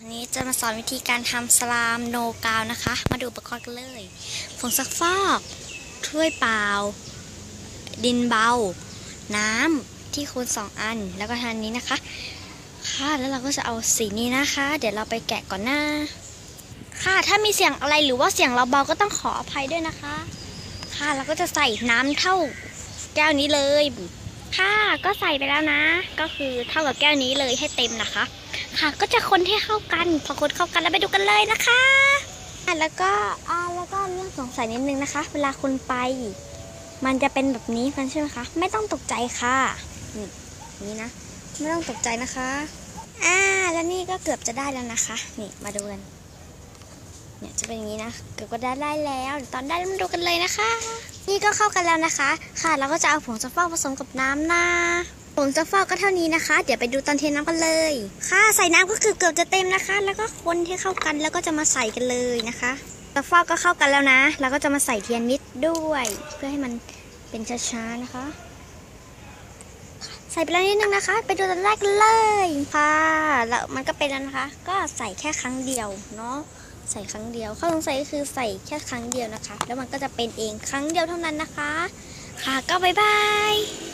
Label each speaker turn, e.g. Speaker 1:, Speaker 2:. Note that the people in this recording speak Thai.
Speaker 1: วันนี้จะมาสอนวิธีการทำสลามโนกาวนะคะ มาดูอุปกรณ์กันเลยผงซักฟอกถ้วยเปล่า ดินเบา น้ำที่คูณสองอัน แล้วก็ทานนี้นะคะ ค่ะแล้วเราก็จะเอาสีนี้นะคะ เดี๋ยวเราไปแกะก่อนหน้า ค่ะถ้ามีเสียงอะไรหรือว่าเสียงเราเบาก็ต้องขออภัยด้วยนะคะ ค่ะเราก็จะใส่น้ำเท่าแก้วนี้เลย ค่ะก็ใส่ไปแล้วนะ ก็คือเท่ากับแก้วนี้เลยให้เต็มนะคะ ค่ะ ก็จะคนให้เข้ากัน พอคนเข้ากันแล้วไปดูกันเลยนะคะแล้วก็อ่าแล้วก็เรื่องสงสัยนิดนึงนะคะ เวลาคุณไป มันจะเป็นแบบนี้กันใช่ไหมคะ ไม่ต้องตกใจค่ะ นี่นี่นะ ไม่ต้องตกใจนะคะอ่าแล้วนี่ก็เกือบจะได้แล้วนะคะ นี่มาดูกันเนี่ยจะเป็นอย่างนี้นะ เกือบก็ได้ได้แล้วเดี๋ยวตอนได้มาดูกันเลยนะคะ นี่ก็เข้ากันแล้วนะคะ ค่ะเราก็จะเอาผงซักฟอกผสมกับน้ำนะผงซักฟอกก็เท่านี้นะคะ เดี๋ยวไปดูตอนเทน้ำกันเลย ค่ะใส่น้ำก็คือเกือบจะเต็มนะคะ แล้วก็คนให้เข้ากันแล้วก็จะมาใส่กันเลยนะคะซักฟอกก็เข้ากันแล้วนะแล้วก็จะมาใส่เทียนนิดด้วย เพื่อให้มันเป็นช้าๆนะคะ ใส่ไปแล้วนิดนึงนะคะ ไปดูตอนแรกกันเลยค่ะแล้วมันก็เป็นแล้วนะคะ ก็ใส่แค่ครั้งเดียวเนาะ ใส่ครั้งเดียว ข้อสงสัยก็คือใส่แค่ครั้งเดียวนะคะ แล้วมันก็จะเป็นเองครั้งเดียวเท่านั้นนะคะ ค่ะก็บ๊ายบาย